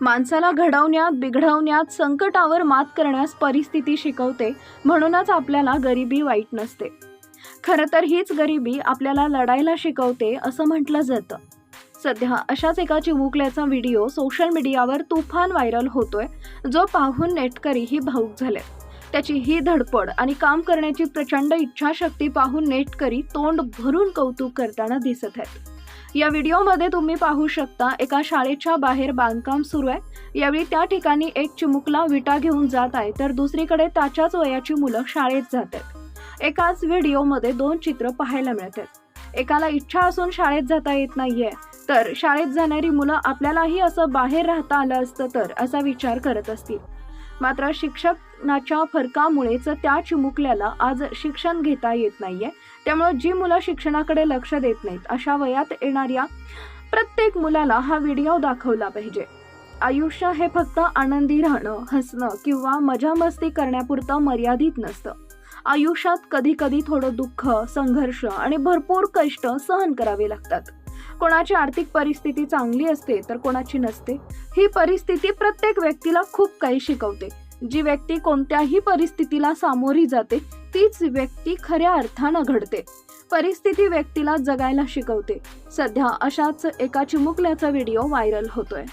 माणसाला घडवण्यात बिघडवण्यात संकटावर मात करण्यास परिस्थिती शिकवते म्हणूनच आपल्याला गरिबी वाईट नसते. खरं तर हीच गरिबी आपल्याला लढायला शिकवते असं म्हटलं जातं. सध्या अशाच एका चिमुकल्याचा व्हिडिओ सोशल मीडियावर तुफान व्हायरल होतोय जो पाहून नेटकरीही भाऊक झाले त्याची ही धडपड आणि काम करण्याची प्रचंड इच्छाशक्ती पाहून नेटकरी तोंड भरून कौतुक करताना दिसत आहेत. या व्हिडिओमध्ये तुम्ही पाहू शकता एका शाळेच्या बाहेर बांधकाम सुरू आहे. यावेळी त्या ठिकाणी एक चिमुकला विटा घेऊन जात आहे तर दुसरीकडे त्याच्याच वयाची मुलं शाळेत जात आहेत. एकाच व्हिडिओमध्ये दोन चित्र पाहायला मिळतात. एकाला इच्छा असून शाळेत जाता येत नाहीये तर शाळेत जाणारी मुलं आपल्यालाही असं बाहेर राहता आलं असतं तर असा विचार करत असतील. मात्र शिक्षणाच्या फरकामुळेच त्या चिमुकल्याला आज शिक्षण घेता येत नाहीये. त्यामुळे जी मुलं शिक्षणाकडे लक्ष देत नाहीत अशा वयात येणाऱ्या प्रत्येक मुलाला हा व्हिडिओ दाखवला पाहिजे. आयुष्य हे फक्त आनंदी राहणं हसणं किंवा मजा मस्ती करण्यापुरतं मर्यादित नसतं. आयुष्यात कधी कधी थोडं दुःख संघर्ष आणि भरपूर कष्ट सहन करावे लागतात. कोणाची आर्थिक परिस्थिती चांगली असते तर कोणाची नसते. ही परिस्थिती प्रत्येक व्यक्तीला खूप काही शिकवते. जी व्यक्ती कोणत्याही परिस्थितीला सामोरी जाते तीच व्यक्ती खऱ्या अर्थानं घडते. परिस्थिती व्यक्तीला जगायला शिकवते. सध्या अशाच एका चिमुकल्याचा व्हिडिओ व्हायरल होतोय.